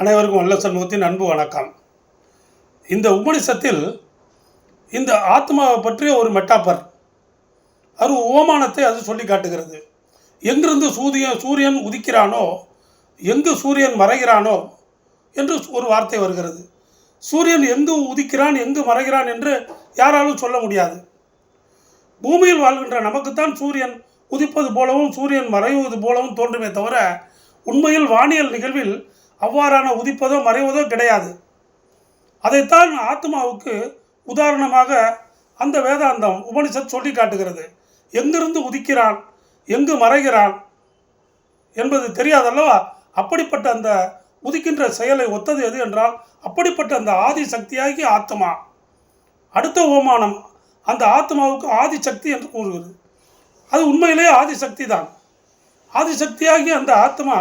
அனைவருக்கும் வல்ல சண்முகத்தின் அன்பு வணக்கம். இந்த உபனிஷத்தில் இந்த ஆத்மாவை பற்றிய ஒரு மெட்டாப்பர் அது ஓமானத்தை அது சொல்லி காட்டுகிறது. எங்கிருந்து சூரியன் சூரியன் உதிக்கிறானோ எங்கு சூரியன் மறைகிறானோ என்று ஒரு வார்த்தை வருகிறது. சூரியன் எங்கு உதிக்கிறான் எங்கு மறைகிறான் என்று யாராலும் சொல்ல முடியாது. பூமியில் வாழ்கின்ற நமக்குத்தான் சூரியன் உதிப்பது போலவும் சூரியன் மறைவது போலவும் தோன்றுமே தவிர உண்மையில் வானியல் நிகழ்வில் அவ்வாறான உதிப்பதோ மறைவதோ கிடையாது. அதைத்தான் ஆத்மாவுக்கு உதாரணமாக அந்த வேதாந்தம் உபனிஷத் சொல்லி காட்டுகிறது. எங்கிருந்து உதிக்கிறான்? எங்கு மறைகிறான்? என்பது தெரியாதல்லவா? அப்படிப்பட்ட அந்த உதிக்கின்ற செயலை ஒத்தது எது என்றால் அப்படிப்பட்ட அந்த ஆதி சக்தியாகி ஆத்மா. அடுத்த ஓமானம் அந்த ஆத்மாவுக்கு ஆதி சக்தி என்று கூறுகிறது. அது உண்மையிலேயே ஆதி சக்தி தான். ஆதிசக்தியாகி அந்த ஆத்மா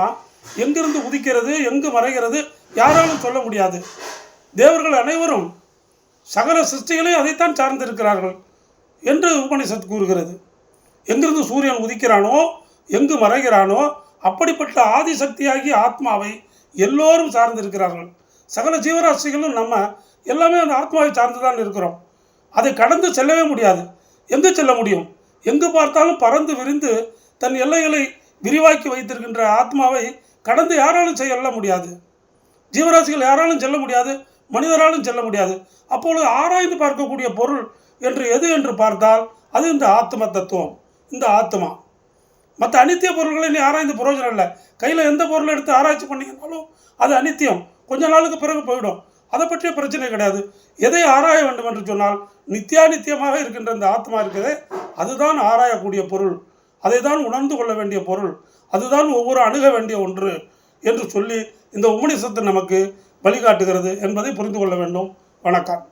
எங்கிருந்து உதிக்கிறது எங்கு மறைகிறது யாராலும் சொல்ல முடியாது. தேவர்கள் அனைவரும் சகல சிருஷ்டிகளையும் அதைத்தான் சார்ந்திருக்கிறார்கள் என்று உபனிஷத் கூறுகிறது. எங்கிருந்து சூரியன் உதிக்கிறானோ எங்கு மறைகிறானோ அப்படிப்பட்ட ஆதிசக்தியாகி ஆத்மாவை எல்லோரும் சார்ந்திருக்கிறார்கள். சகல ஜீவராசிகளும் நம்ம எல்லாமே அந்த ஆத்மாவை சார்ந்து தான் இருக்கிறோம். அதை கடந்து செல்லவே முடியாது. எங்கு செல்ல முடியும்? எங்கு பார்த்தாலும் பறந்து விரிந்து தன் எல்லைகளை விரிவாக்கி வைத்திருக்கின்ற ஆத்மாவை கடந்து யாராலும் செல்ல முடியாது. ஜீவராசிகள் யாராலும் செல்ல முடியாது மனிதராலும் செல்ல முடியாது. அப்பொழுது ஆராய்ந்து பார்க்கக்கூடிய பொருள் என்று எது என்று பார்த்தால் அது இந்த ஆத்ம தத்துவம். இந்த ஆத்மா. மற்ற அனித்திய பொருள்களை நீ ஆராய்ந்து பிரயோஜனம் இல்லை. கையில் எந்த பொருளை எடுத்து ஆராய்ச்சி பண்ணிங்கனாலும் அது அனித்தியம். கொஞ்ச நாளுக்கு பிறகு போயிடும். அதை பற்றிய பிரச்சனை கிடையாது. எதை ஆராய வேண்டும் என்று சொன்னால் நித்தியானித்தியமாக இருக்கின்ற இந்த ஆத்மா இருக்கிறதே அதுதான் ஆராயக்கூடிய பொருள். அதை தான் உணர்ந்து கொள்ள வேண்டிய பொருள். அதுதான் ஒவ்வொரு அணுக வேண்டிய ஒன்று என்று சொல்லி இந்த உபநிஷத்து நமக்கு வழிகாட்டுகிறது என்பதை புரிந்து கொள்ள வேண்டும். வணக்கம்.